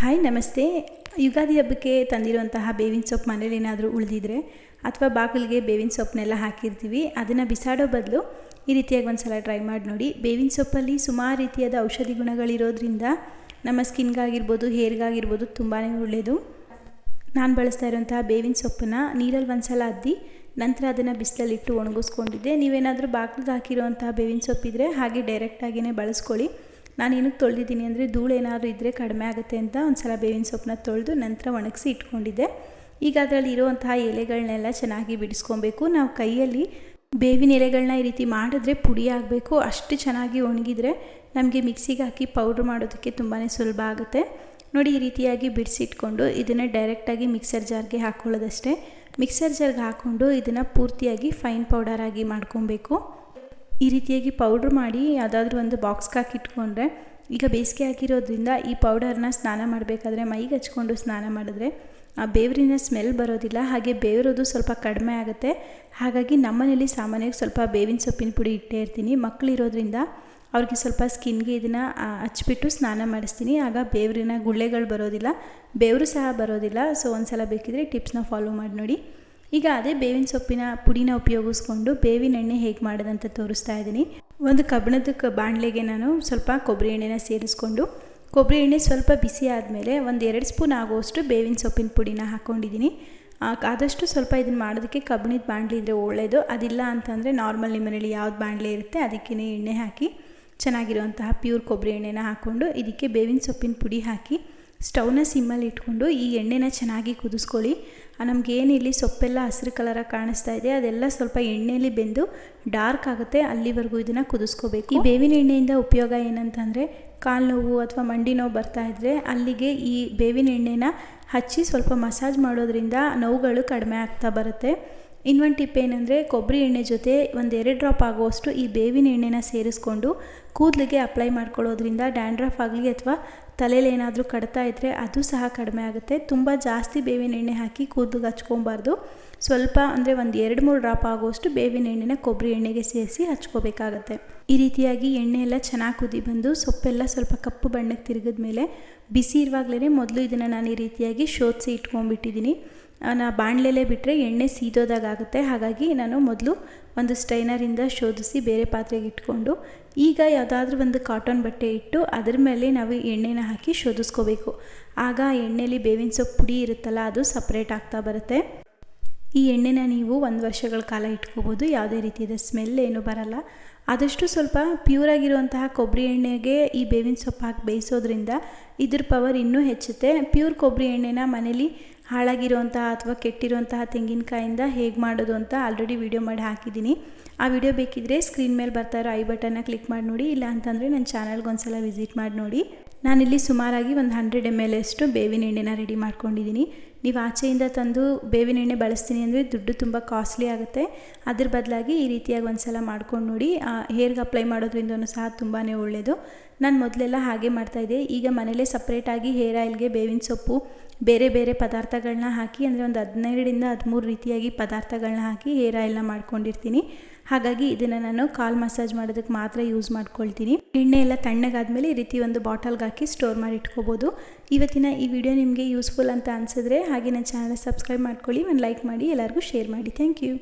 Hi ನಮಸ್ತೆ. ಯುಗಾದಿ ಹಬ್ಬಕ್ಕೆ ತಂದಿರುವಂತಹ ಬೇವಿನ ಸೊಪ್ಪು ಮನೇಲಿ ಏನಾದರೂ ಉಳಿದಿದ್ರೆ ಅಥವಾ ಬಾಗಿಲಿಗೆ ಬೇವಿನ ಸೊಪ್ಪನ್ನೆಲ್ಲ ಹಾಕಿರ್ತೀವಿ. ಅದನ್ನು ಬಿಸಾಡೋ ಬದಲು ಈ ರೀತಿಯಾಗಿ ಒಂದು ಸಲ ಟ್ರೈ ಮಾಡಿ ನೋಡಿ. ಬೇವಿನ ಸೊಪ್ಪಲ್ಲಿ ಸುಮಾರು ರೀತಿಯಾದ ಔಷಧಿ ಗುಣಗಳಿರೋದ್ರಿಂದ ನಮ್ಮ ಸ್ಕಿನ್ಗಾಗಿರ್ಬೋದು, ಹೇರ್ಗಾಗಿರ್ಬೋದು ತುಂಬಾ ಒಳ್ಳೆಯದು ನಾನು ಬಳಸ್ತಾ ಇರೋಂತಹ ಬೇವಿನ ಸೊಪ್ಪನ್ನ ನೀರಲ್ಲಿ ಒಂದು ಸಲ ಅದ್ದಿ, ನಂತರ ಅದನ್ನು ಬಿಸಿಲಲ್ಲಿಟ್ಟು ಒಣಗಿಸ್ಕೊಂಡಿದ್ದೆ. ನೀವೇನಾದರೂ ಬಾಗಿಲಿಗೆ ಹಾಕಿರುವಂತಹ ಬೇವಿನ ಸೊಪ್ಪಿದ್ರೆ ಹಾಗೆ ಡೈರೆಕ್ಟಾಗಿಯೇ ಬಳಸ್ಕೊಳ್ಳಿ. ನಾನು ಏನಕ್ಕೆ ತೊಳೆದಿದ್ದೀನಿ ಅಂದರೆ ಧೂಳು ಏನಾದರೂ ಇದ್ದರೆ ಕಡಿಮೆ ಆಗುತ್ತೆ ಅಂತ ಒಂದು ಸಲ ಬೇವಿನ ಸೊಪ್ಪನ್ನ ತೊಳೆದು ನಂತರ ಒಣಗಿಸಿ ಇಟ್ಕೊಂಡಿದ್ದೆ. ಈಗ ಅದರಲ್ಲಿ ಇರುವಂತಹ ಎಲೆಗಳನ್ನೆಲ್ಲ ಚೆನ್ನಾಗಿ ಬಿಡಿಸ್ಕೊಬೇಕು. ನಾವು ಕೈಯಲ್ಲಿ ಬೇವಿನ ಎಲೆಗಳನ್ನ ಈ ರೀತಿ ಮಾಡಿದ್ರೆ ಪುಡಿ ಆಗಬೇಕು. ಅಷ್ಟು ಚೆನ್ನಾಗಿ ಒಣಗಿದ್ರೆ ನಮಗೆ ಮಿಕ್ಸಿಗೆ ಹಾಕಿ ಪೌಡ್ರ್ ಮಾಡೋದಕ್ಕೆ ತುಂಬಾ ಸುಲಭ ಆಗುತ್ತೆ. ನೋಡಿ, ಈ ರೀತಿಯಾಗಿ ಬಿಡಿಸಿಟ್ಕೊಂಡು ಇದನ್ನು ಡೈರೆಕ್ಟಾಗಿ ಮಿಕ್ಸರ್ ಜಾರ್ಗೆ ಹಾಕ್ಕೊಳ್ಳೋದಷ್ಟೇ ಮಿಕ್ಸರ್ ಜಾರ್ಗೆ ಹಾಕ್ಕೊಂಡು ಇದನ್ನು ಪೂರ್ತಿಯಾಗಿ ಫೈನ್ ಪೌಡರಾಗಿ ಮಾಡ್ಕೊಬೇಕು. ಈ ರೀತಿಯಾಗಿ ಪೌಡ್ರ್ ಮಾಡಿ ಯಾವುದಾದ್ರೂ ಒಂದು ಬಾಕ್ಸ್ಗೆ ಹಾಕಿಟ್ಕೊಂಡ್ರೆ ಈಗ ಬೇಸಿಗೆ ಹಾಕಿರೋದ್ರಿಂದ ಈ ಪೌಡರ್ನ ಸ್ನಾನ ಮಾಡಬೇಕಾದ್ರೆ ಮೈಗೆ ಹಚ್ಕೊಂಡು ಸ್ನಾನ ಮಾಡಿದ್ರೆ, ಆ ಬೇವರಿನ ಸ್ಮೆಲ್ ಬರೋದಿಲ್ಲ. ಹಾಗೆ ಬೇವರೋದು ಸ್ವಲ್ಪ ಕಡಿಮೆ ಆಗುತ್ತೆ. ಹಾಗಾಗಿ ನಮ್ಮನೇಲಿ ಸಾಮಾನ್ಯವಾಗಿ ಸ್ವಲ್ಪ ಬೇವಿನ ಸೊಪ್ಪಿನ ಪುಡಿ ಇಟ್ಟೇ ಇರ್ತೀನಿ. ಮಕ್ಕಳಿರೋದ್ರಿಂದ ಅವ್ರಿಗೆ ಸ್ವಲ್ಪ ಸ್ಕಿನ್ಗೆ ಇದನ್ನು ಹಚ್ಬಿಟ್ಟು ಸ್ನಾನ ಮಾಡಿಸ್ತೀನಿ. ಆಗ ಬೇವರಿನ ಗುಳ್ಳೆಗಳು ಬರೋದಿಲ್ಲ. ಬೇವರು ಸಹ ಬರೋದಿಲ್ಲ. ಸೊ ಒಂದು ಸಲ ಬೇಕಿದ್ರೆ ಟಿಪ್ಸ್ನ ಫಾಲೋ ಮಾಡಿ ನೋಡಿ. ಈಗ ಅದೇ ಬೇವಿನ ಸೊಪ್ಪಿನ ಪುಡಿನ ಉಪಯೋಗಿಸ್ಕೊಂಡು ಬೇವಿನ ಎಣ್ಣೆ ಹೇಗೆ ಮಾಡೋದಂತ ತೋರಿಸ್ತಾ ಇದ್ದೀನಿ. ಒಂದು ಕಬ್ಬಣದ ಬಾಣಲೆಗೆ ನಾನು ಸ್ವಲ್ಪ ಕೊಬ್ಬರಿ ಎಣ್ಣೆನ ಸೇರಿಸ್ಕೊಂಡು, ಕೊಬ್ಬರಿ ಎಣ್ಣೆ ಸ್ವಲ್ಪ ಬಿಸಿ ಆದಮೇಲೆ ಒಂದು ಎರಡು ಸ್ಪೂನ್ ಆಗುವಷ್ಟು ಬೇವಿನ ಸೊಪ್ಪಿನ ಪುಡಿನ ಹಾಕ್ಕೊಂಡಿದ್ದೀನಿ ಆದಷ್ಟು ಸ್ವಲ್ಪ ಇದನ್ನು ಮಾಡೋದಕ್ಕೆ ಕಬ್ಬಿಣದ ಬಾಣಲೆ ಇದ್ದರೆ ಒಳ್ಳೆಯದು ಅದಿಲ್ಲ ಅಂತಂದರೆ ನಾರ್ಮಲ್ ನಿಮ್ಮ ಮನೇಲಿ ಯಾವ್ದು ಬಾಣಲೆ ಇರುತ್ತೆ ಅದಕ್ಕೇ ಎಣ್ಣೆ ಹಾಕಿ ಚೆನ್ನಾಗಿರುವಂತಹ ಪ್ಯೂರ್ ಕೊಬ್ಬರಿ ಎಣ್ಣೆನ ಹಾಕ್ಕೊಂಡು ಇದಕ್ಕೆ ಬೇವಿನ ಸೊಪ್ಪಿನ ಪುಡಿ ಹಾಕಿ ಸ್ಟವ್ನ ಸಿಮ್ಮಲ್ಲಿ ಇಟ್ಕೊಂಡು ಈ ಎಣ್ಣೆನ ಚೆನ್ನಾಗಿ ಕುದಿಸ್ಕೊಳ್ಳಿ. ನಮಗೇನು ಇಲ್ಲಿ ಸೊಪ್ಪೆಲ್ಲ ಹಸಿರು ಕಲರಾಗಿ ಕಾಣಿಸ್ತಾ ಇದೆ, ಅದೆಲ್ಲ ಸ್ವಲ್ಪ ಎಣ್ಣೆಯಲ್ಲಿ ಬೆಂದು ಡಾರ್ಕ್ ಆಗುತ್ತೆ, ಅಲ್ಲಿವರೆಗೂ ಇದನ್ನು ಕುದಿಸ್ಕೋಬೇಕು. ಈ ಬೇವಿನ ಎಣ್ಣೆಯಿಂದ ಉಪಯೋಗ ಏನಂತಂದರೆ, ಕಾಲು ನೋವು ಅಥವಾ ಮಂಡಿ ನೋವು ಬರ್ತಾ ಇದ್ದರೆ ಅಲ್ಲಿಗೆ ಈ ಬೇವಿನ ಎಣ್ಣೆನ ಹಚ್ಚಿ ಸ್ವಲ್ಪ ಮಸಾಜ್ ಮಾಡೋದ್ರಿಂದ ನೋವುಗಳು ಕಡಿಮೆ ಆಗ್ತಾ ಬರುತ್ತೆ. ಇನ್ನೊಂದು ಟಿಪ್ ಏನಂದರೆ ಕೊಬ್ಬರಿ ಎಣ್ಣೆ ಜೊತೆ ಒಂದು ಎರಡು ಡ್ರಾಪ್ ಆಗುವಷ್ಟು ಈ ಬೇವಿನ ಎಣ್ಣೆನ ಸೇರಿಸ್ಕೊಂಡು ಕೂದಲಿಗೆ ಅಪ್ಲೈ ಮಾಡ್ಕೊಳ್ಳೋದ್ರಿಂದ ಡ್ಯಾಂಡ್ರಫ್ ಆಗಲಿ ಅಥವಾ ತಲೆಯಲ್ಲಿ ಏನಾದರೂ ಕಡ್ತಾ ಇದ್ದರೆ ಅದು ಸಹ ಕಡಿಮೆ ಆಗುತ್ತೆ. ತುಂಬ ಜಾಸ್ತಿ ಬೇವಿನ ಎಣ್ಣೆ ಹಾಕಿ ಕೂದಲಿಗೆ ಹಚ್ಕೊಬಾರ್ದು. ಸ್ವಲ್ಪ ಅಂದರೆ ಒಂದು ಎರಡು ಮೂರು ಡ್ರಾಪ್ ಆಗುವಷ್ಟು ಬೇವಿನ ಎಣ್ಣೆನ ಕೊಬ್ಬರಿ ಎಣ್ಣೆಗೆ ಸೇರಿಸಿ ಹಚ್ಕೋಬೇಕಾಗತ್ತೆ. ಈ ರೀತಿಯಾಗಿ ಎಣ್ಣೆ ಎಲ್ಲ ಚೆನ್ನಾಗಿ ಕುದಿ ಬಂದು ಸೊಪ್ಪೆಲ್ಲ ಸ್ವಲ್ಪ ಕಪ್ಪು ಬಣ್ಣಕ್ಕೆ ತಿರುಗಿದ ಮೇಲೆ ಬಿಸಿ ಇರುವಾಗಲೇ ಮೊದಲು ಇದನ್ನು ನಾನು ಈ ರೀತಿಯಾಗಿ ಶೋಧಿಸಿ ಇಟ್ಕೊಂಡ್ಬಿಟ್ಟಿದ್ದೀನಿ ನಾ ಬಾಣಲೆಲೇ ಬಿಟ್ಟರೆ ಎಣ್ಣೆ ಸೀದೋದಾಗುತ್ತೆ ಹಾಗಾಗಿ ನಾನು ಮೊದಲು ಒಂದು ಸ್ಟೈನರಿಂದ ಶೋಧಿಸಿ ಬೇರೆ ಪಾತ್ರೆಗೆ ಇಟ್ಕೊಂಡು ಈಗ ಯಾವುದಾದ್ರೂ ಒಂದು ಕಾಟನ್ ಬಟ್ಟೆ ಇಟ್ಟು ಅದರ ಮೇಲೆ ನಾವು ಎಣ್ಣೆನ ಹಾಕಿ ಶೋಧಿಸ್ಕೋಬೇಕು. ಆಗ ಎಣ್ಣೆಲಿ ಬೇವಿನ ಸೊಪ್ಪು ಪುಡಿ ಇರುತ್ತಲ್ಲ, ಅದು ಸಪ್ರೇಟ್ ಆಗ್ತಾ ಬರುತ್ತೆ. ಈ ಎಣ್ಣೆನ ನೀವು ಒಂದು ವರ್ಷಗಳ ಕಾಲ ಇಟ್ಕೋಬೋದು. ಯಾವುದೇ ರೀತಿಯಾದ ಸ್ಮೆಲ್ ಏನು ಬರಲ್ಲ. ಆದಷ್ಟು ಸ್ವಲ್ಪ ಪ್ಯೂರ್ ಆಗಿರುವಂತಹ ಕೊಬ್ಬರಿ ಎಣ್ಣೆಗೆ ಈ ಬೇವಿನ ಸೊಪ್ಪು ಹಾಕಿ ಬೇಯಿಸೋದ್ರಿಂದ ಇದ್ರ ಪವರ್ ಇನ್ನೂ ಹೆಚ್ಚುತ್ತೆ. ಪ್ಯೂರ್ ಕೊಬ್ಬರಿ ಎಣ್ಣೆನ ಮನೇಲಿ ಹಾಳಾಗಿರುವಂತಹ ಅಥವಾ ಕೆಟ್ಟಿರುವಂತಹ ತೆಂಗಿನಕಾಯಿಂದ ಹೇಗೆ ಮಾಡೋದು ಅಂತ ಆಲ್ರೆಡಿ ವಿಡಿಯೋ ಮಾಡಿ ಹಾಕಿದ್ದೀನಿ. ಆ ವಿಡಿಯೋ ಬೇಕಿದ್ರೆ ಸ್ಕ್ರೀನ್ ಮೇಲೆ ಬರ್ತಾ ಇರೋ ಐ ಬಟನ್ನ ಕ್ಲಿಕ್ ಮಾಡಿ ನೋಡಿ. ಇಲ್ಲ ಅಂತಂದರೆ ನನ್ನ ಚಾನಲ್ಗೆ ಒಂದ್ಸಲ ವಿಸಿಟ್ ಮಾಡಿ ನೋಡಿ. ನಾನಿಲ್ಲಿ ಸುಮಾರಾಗಿ ಒಂದು ಹಂಡ್ರೆಡ್ ಎಂ ಎಲ್ ಅಷ್ಟು ಬೇವಿನ ಎಣ್ಣೆನ ರೆಡಿ ಮಾಡ್ಕೊಂಡಿದ್ದೀನಿ. ನೀವು ಆಚೆಯಿಂದ ತಂದು ಬೇವಿನ ಎಣ್ಣೆ ಬಳಸ್ತೀನಿ ಅಂದರೆ ದುಡ್ಡು ತುಂಬ ಕಾಸ್ಟ್ಲಿ ಆಗುತ್ತೆ. ಅದ್ರ ಬದಲಾಗಿ ಈ ರೀತಿಯಾಗಿ ಒಂದು ಸಲ ಮಾಡ್ಕೊಂಡು ನೋಡಿ ಹೇರ್ಗೆ ಅಪ್ಲೈ ಮಾಡೋದ್ರಿಂದ ಸಹ ತುಂಬಾ ಒಳ್ಳೆಯದು ನಾನು ಮೊದಲೆಲ್ಲ ಹಾಗೆ ಮಾಡ್ತಾಯಿದ್ದೆ ಈಗ ಮನೇಲೇ ಸಪ್ರೇಟಾಗಿ ಹೇರ್ ಆಯಿಲ್ಗೆ ಬೇವಿನ ಸೊಪ್ಪು, ಬೇರೆ ಬೇರೆ ಪದಾರ್ಥಗಳನ್ನ ಹಾಕಿ, ಅಂದರೆ ಒಂದು ಹದಿನೈದರಿಂದ ಹದಿಮೂರು ರೀತಿಯಾಗಿ ಪದಾರ್ಥಗಳನ್ನ ಹಾಕಿ ಹೇರ್ ಆಯಿಲ್ನ ಮಾಡ್ಕೊಂಡಿರ್ತೀನಿ. ಹಾಗಾಗಿ ಇದನ್ನು ನಾನು ಕಾಲ್ ಮಸಾಜ್ ಮಾಡೋದಕ್ಕೆ ಮಾತ್ರ ಯೂಸ್ ಮಾಡ್ಕೊಳ್ತೀನಿ. ಎಣ್ಣೆ ಎಲ್ಲ ತಣ್ಣಗಾದ್ಮೇಲೆ ಈ ರೀತಿ ಒಂದು ಬಾಟಲ್ಗೆ ಹಾಕಿ ಸ್ಟೋರ್ ಮಾಡಿ ಇಟ್ಕೋಬೋದು. ಇವತ್ತಿನ ಈ ವಿಡಿಯೋ ನಿಮಗೆ ಯೂಸ್ಫುಲ್ ಅಂತ ಅನಿಸಿದ್ರೆ ಹಾಗೆ ನನ್ನ ಚಾನಲ್ ಸಬ್ಸ್ಕ್ರೈಬ್ ಮಾಡ್ಕೊಳ್ಳಿ, ಒಂದು ಲೈಕ್ ಮಾಡಿ, ಎಲ್ಲರಿಗೂ ಶೇರ್ ಮಾಡಿ. Thank you.